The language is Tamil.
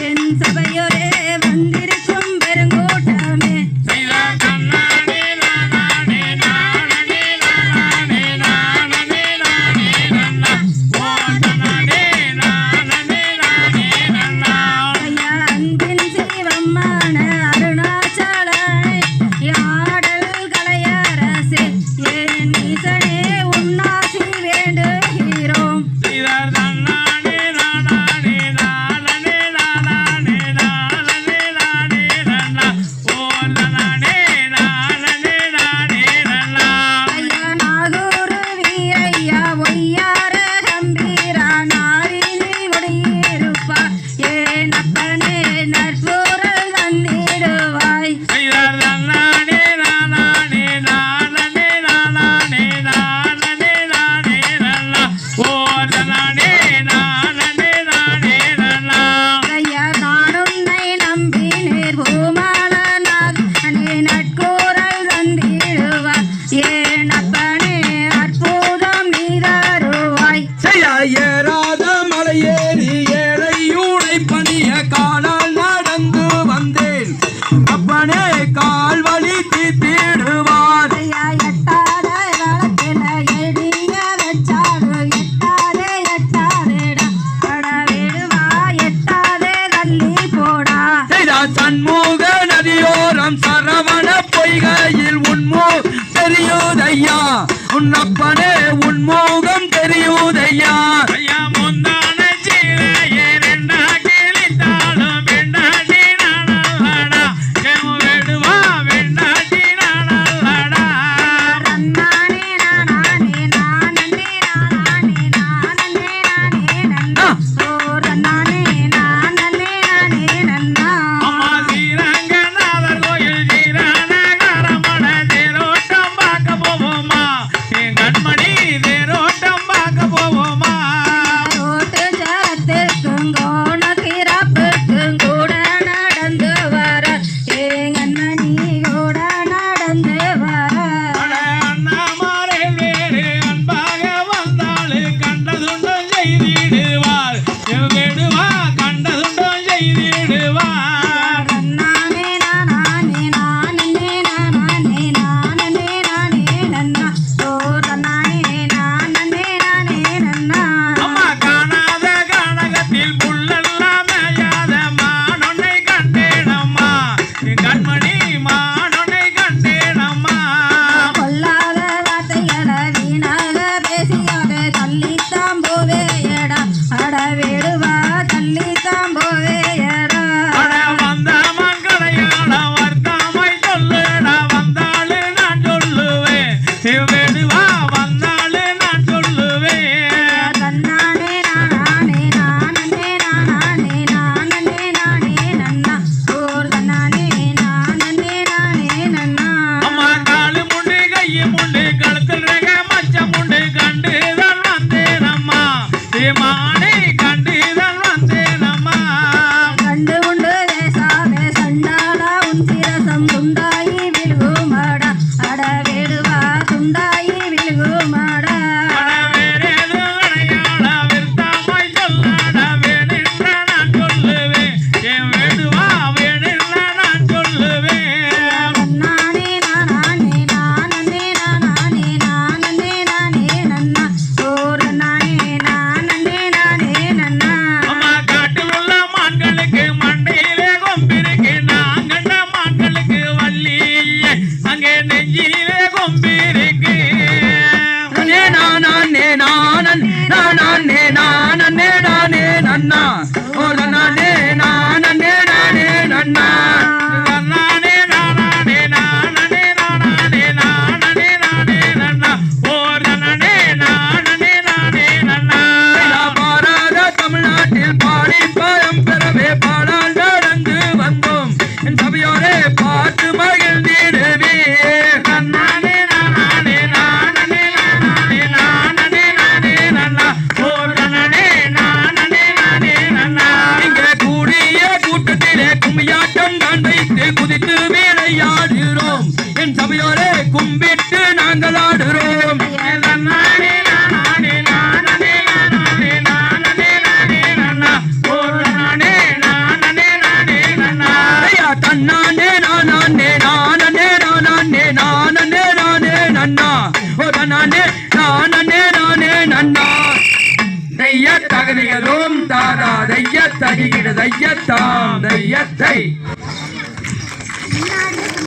என் சபையோரே சண்முக நதியோரம் சரவண பொய்கையில் உன்மோ தெரியுதையா? உன்னப்பனே உன்மோகம் தெரியுதையா? Lima! நானே நானன் நானே நானே நானே நன்னா. ஓ நானே நானே நானே நன்னா. ஆடுகிறோம் என் சபையோரே கும்பிட்டு நாங்கள் ஆடுகிறோம். தகுதிகளும் தாதா தையத்தகிடு தையத்தாம் தையத்தை.